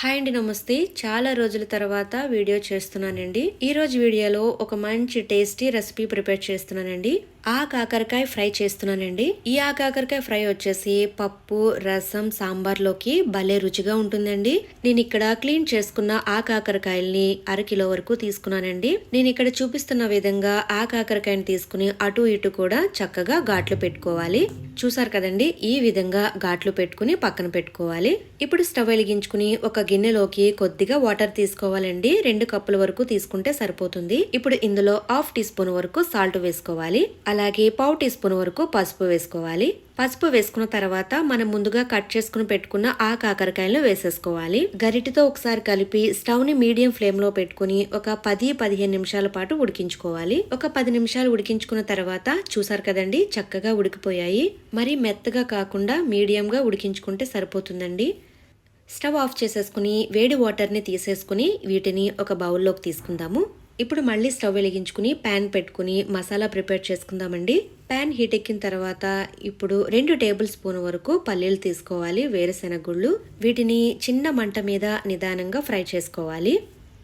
Hi అండి నమస్తే. చాలా రోజుల తర్వాత వీడియో చేస్తున్నానండి. ఈ రోజు వీడియోలో ఒక మంచి టేస్టీ రెసిపీ ప్రిపేర్ చేస్తున్నానండి. ఆ కాకరకాయ ఫ్రై చేస్తున్నానండి. ఈ ఆ కాకరకాయ ఫ్రై వచ్చేసి పప్పు రసం సాంబార్లోకి భలే రుచిగా ఉంటుందండి. నేను ఇక్కడ క్లీన్ చేసుకున్న ఆ కాకరకాయల్ని అరకిలో వరకు తీసుకున్నానండి. నేను ఇక్కడ చూపిస్తున్న విధంగా ఆ కాకరకాయని తీసుకుని అటు ఇటు కూడా చక్కగా ఘాట్లు పెట్టుకోవాలి. చూసారు కదండి? ఈ విధంగా ఘాట్లు పెట్టుకుని పక్కన పెట్టుకోవాలి. ఇప్పుడు స్టవ్ వెలిగించుకుని ఒక గిన్నెలోకి కొద్దిగా వాటర్ తీసుకోవాలండి. రెండు కప్పుల వరకు తీసుకుంటే సరిపోతుంది. ఇప్పుడు ఇందులో హాఫ్ టీ స్పూన్ వరకు సాల్ట్ వేసుకోవాలి. అలాగే పావు టీ స్పూన్ వరకు పసుపు వేసుకోవాలి. పసుపు వేసుకున్న తర్వాత మనం ముందుగా కట్ చేసుకుని పెట్టుకున్న ఆ కాకరకాయలను వేసేసుకోవాలి. గరిటితో ఒకసారి కలిపి స్టవ్ని మీడియం ఫ్లేమ్లో పెట్టుకుని ఒక పది పదిహేను నిమిషాల పాటు ఉడికించుకోవాలి. ఒక పది నిమిషాలు ఉడికించుకున్న తర్వాత చూసారు కదండి చక్కగా ఉడికిపోయాయి. మరి మెత్తగా కాకుండా మీడియం గా ఉడికించుకుంటే సరిపోతుందండి. స్టవ్ ఆఫ్ చేసేసుకుని వేడి వాటర్ని తీసేసుకుని వీటిని ఒక బౌల్లోకి తీసుకుందాము. ఇప్పుడు మళ్ళీ స్టవ్ వెలిగించుకుని ప్యాన్ పెట్టుకుని మసాలా ప్రిపేర్ చేసుకుందామండి. ప్యాన్ హీట్ ఎక్కిన తర్వాత ఇప్పుడు రెండు టేబుల్ స్పూన్ వరకు పల్లీలు తీసుకోవాలి వేరుశెనగ గుళ్ళు వీటిని చిన్న మంట మీద నిదానంగా ఫ్రై చేసుకోవాలి.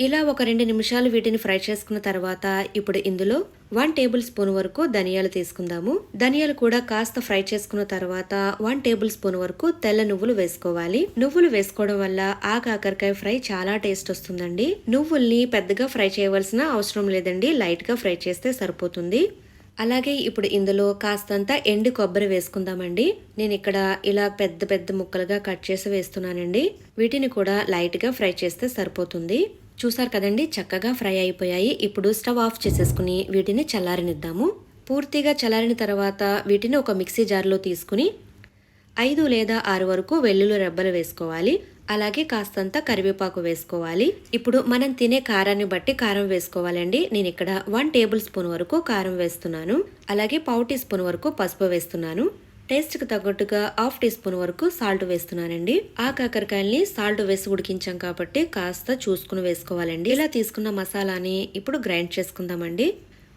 ఇలా ఒక రెండు నిమిషాలు వీటిని ఫ్రై చేసుకున్న తర్వాత ఇప్పుడు ఇందులో వన్ టేబుల్ స్పూన్ వరకు ధనియాలు తీసుకుందాము. ధనియాలు కూడా కాస్త ఫ్రై చేసుకున్న తర్వాత వన్ టేబుల్ స్పూన్ వరకు తెల్ల నువ్వులు వేసుకోవాలి. నువ్వులు వేసుకోవడం వల్ల ఆ కాకరకాయ ఫ్రై చాలా టేస్ట్ వస్తుందండి. నువ్వుల్ని పెద్దగా ఫ్రై చేయవలసిన అవసరం లేదండి. లైట్గా ఫ్రై చేస్తే సరిపోతుంది. అలాగే ఇప్పుడు ఇందులో కాస్తంత ఎండు కొబ్బరి వేసుకుందామండి. నేను ఇక్కడ ఇలా పెద్ద పెద్ద ముక్కలుగా కట్ చేసి వేస్తున్నానండి. వీటిని కూడా లైట్గా ఫ్రై చేస్తే సరిపోతుంది. చూసారు కదండి చక్కగా ఫ్రై అయిపోయాయి. ఇప్పుడు స్టవ్ ఆఫ్ చేసేసుకుని వీటిని చల్లారనిద్దాము. పూర్తిగా చల్లారిన తర్వాత వీటిని ఒక మిక్సీ జార్లో తీసుకుని ఐదు లేదా ఆరు వరకు వెల్లుల్లి రెబ్బలు వేసుకోవాలి. అలాగే కాస్తంత కరివేపాకు వేసుకోవాలి. ఇప్పుడు మనం తినే కారాన్ని బట్టి కారం వేసుకోవాలండి. నేను ఇక్కడ వన్ టేబుల్ స్పూన్ వరకు కారం వేస్తున్నాను. అలాగే పావు టీ స్పూన్ వరకు పసుపు వేస్తున్నాను. టేస్ట్కి తగ్గట్టుగా హాఫ్ టీ స్పూన్ వరకు సాల్ట్ వేస్తున్నానండి. ఆ కాకరకాయల్ని సాల్ట్ వేసి ఉడికించాం కాబట్టి కాస్త చూసుకుని వేసుకోవాలండి. ఇలా తీసుకున్న మసాలాని ఇప్పుడు గ్రైండ్ చేసుకుందామండి.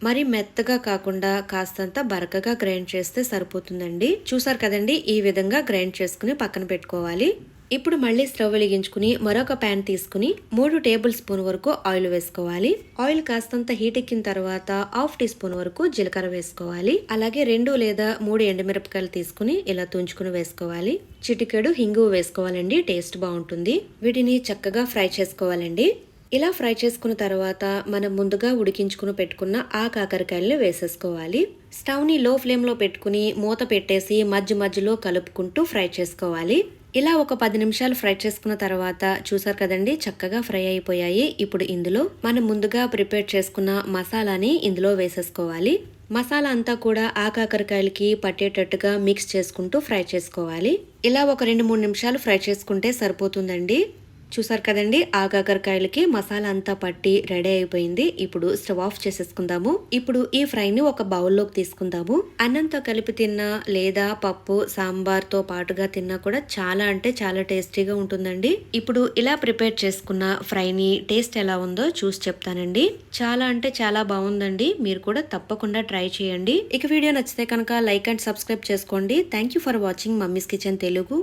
మరి మెత్తగా కాకుండా కాస్తంత బరకగా గ్రైండ్ చేస్తే సరిపోతుందండి. చూసారు కదండి ఈ విధంగా గ్రైండ్ చేసుకుని పక్కన పెట్టుకోవాలి. ఇప్పుడు మళ్ళీ స్టవ్ వెలిగించుకుని మరొక ప్యాన్ తీసుకుని మూడు టేబుల్ స్పూన్ వరకు ఆయిల్ వేసుకోవాలి. ఆయిల్ కాస్తంత హీట్ ఎక్కిన తర్వాత హాఫ్ టీ స్పూన్ వరకు జీలకర్ర వేసుకోవాలి. అలాగే రెండు లేదా మూడు ఎండుమిరపకాయలు తీసుకుని ఇలా తుంచుకుని వేసుకోవాలి. చిటికెడు హింగు వేసుకోవాలండి టేస్ట్ బాగుంటుంది. వీటిని చక్కగా ఫ్రై చేసుకోవాలండి. ఇలా ఫ్రై చేసుకున్న తర్వాత మనం ముందుగా ఉడికించుకుని పెట్టుకున్న ఆ కాకరకాయలను వేసేసుకోవాలి. స్టవ్ని లో ఫ్లేమ్లో పెట్టుకుని మూత పెట్టేసి మధ్య మధ్యలో కలుపుకుంటూ ఫ్రై చేసుకోవాలి. ఇలా ఒక పది నిమిషాలు ఫ్రై చేసుకున్న తర్వాత చూసారు కదండి చక్కగా ఫ్రై అయిపోయాయి. ఇప్పుడు ఇందులో మనం ముందుగా ప్రిపేర్ చేసుకున్న మసాలాని ఇందులో వేసేసుకోవాలి. మసాలా అంతా కూడా ఆకాకరకాయలకి పట్టేటట్టుగా మిక్స్ చేసుకుంటూ ఫ్రై చేసుకోవాలి. ఇలా ఒక రెండు మూడు నిమిషాలు ఫ్రై చేసుకుంటే సరిపోతుందండి. చూసారు కదండి ఆ కాకరకాయలకి మసాలా అంతా పట్టి రెడీ అయిపోయింది. ఇప్పుడు స్టవ్ ఆఫ్ చేసేసుకుందాము. ఇప్పుడు ఈ ఫ్రైని ఒక బౌల్లోకి తీసుకుందాము. అన్నంతో కలిపి తిన్నా లేదా పప్పు సాంబార్తో పాటుగా తిన్నా కూడా చాలా అంటే చాలా టేస్టీగా ఉంటుందండి. ఇప్పుడు ఇలా ప్రిపేర్ చేసుకున్న ఫ్రైని టేస్ట్ ఎలా ఉందో చూసి చెప్తానండి. చాలా అంటే చాలా బాగుందండి. మీరు కూడా తప్పకుండా ట్రై చేయండి. ఇక వీడియో నచ్చితే కనుక లైక్ అండ్ సబ్స్క్రైబ్ చేసుకోండి. Thank you for watching Mummy's Kitchen Telugu